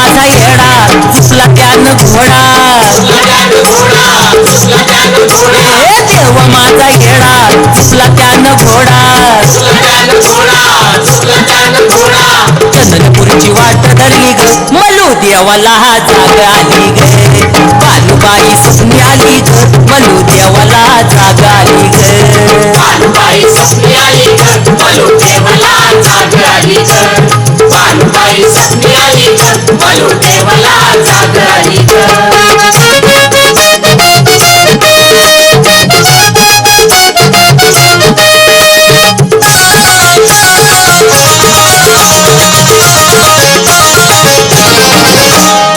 माझा येडा चुकला त्यान घोडा. हे देव माझा येडा चुकला त्यान घोडा. घोडा चंदनपूरची वाट धरली ग मलू देवाला जाग आली ग. बालूबाई आली ग मलू देवाला जाग आली ग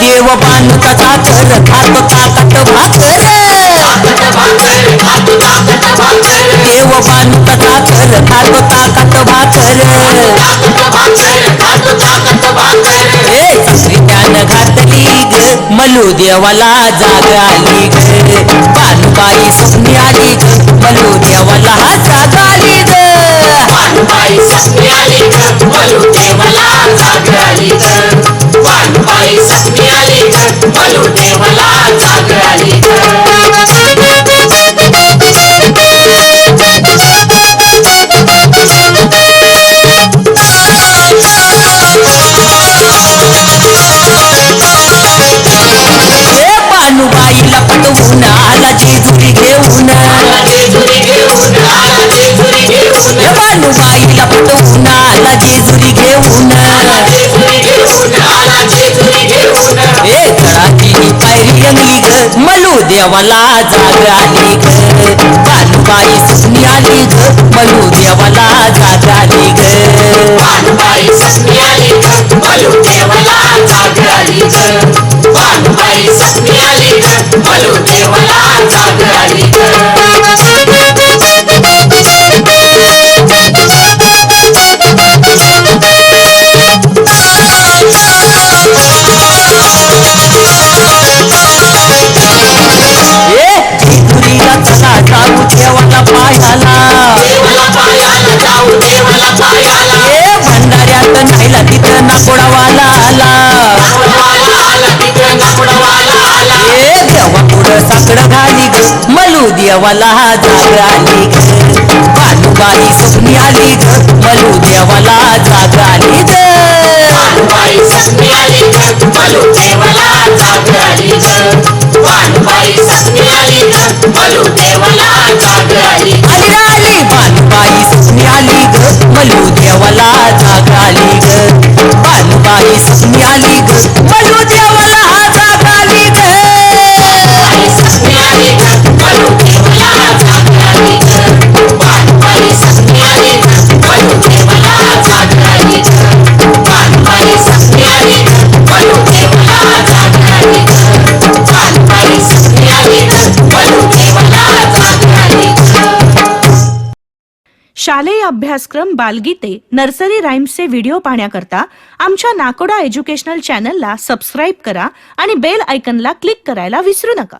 देव बांधता चाकर खातो ताकट ताकत भाकर. देव बांधता चाकर खातो ताकत भाकर. बलू देवाला जाग आली ग बालूबाई सुनी आली ग देवाला जाग आली ग आली ग मलू देवाला जाग आली ग आली ग देवाला जाग आली बाईला पटवून आला जेजुरी घेऊन ए पायरी रंगली ग मलू देवाला जाग आली ग बानुबाई सुनी आली ग मलू देवाला जाग आली ग वाणबाई सपनी आली ग मलू देवाला जाग आली ग आली ग मलू साकडं घाली ग मलू देवाला जाग आली ग बानुबाई सुनी आली ग मलू देवाला जाग आली ग सपनी आली ग मलू देवाला जाग आली ग वाणबाई सपनी आली ग मलू देवाला जाग आली आली आली बानुबाई सुनी आली ग मलू देवाला जाग आली ग बानुबाई सुनी आली ग मलू शालेय अभ्यासक्रम बालगीते नर्सरी राईम्सचे व्हिडिओ पाहण्याकरता आमच्या नाकोडा एज्युकेशनल चॅनलला सबस्क्राईब करा आणि बेल आयकनला क्लिक करायला विसरू नका.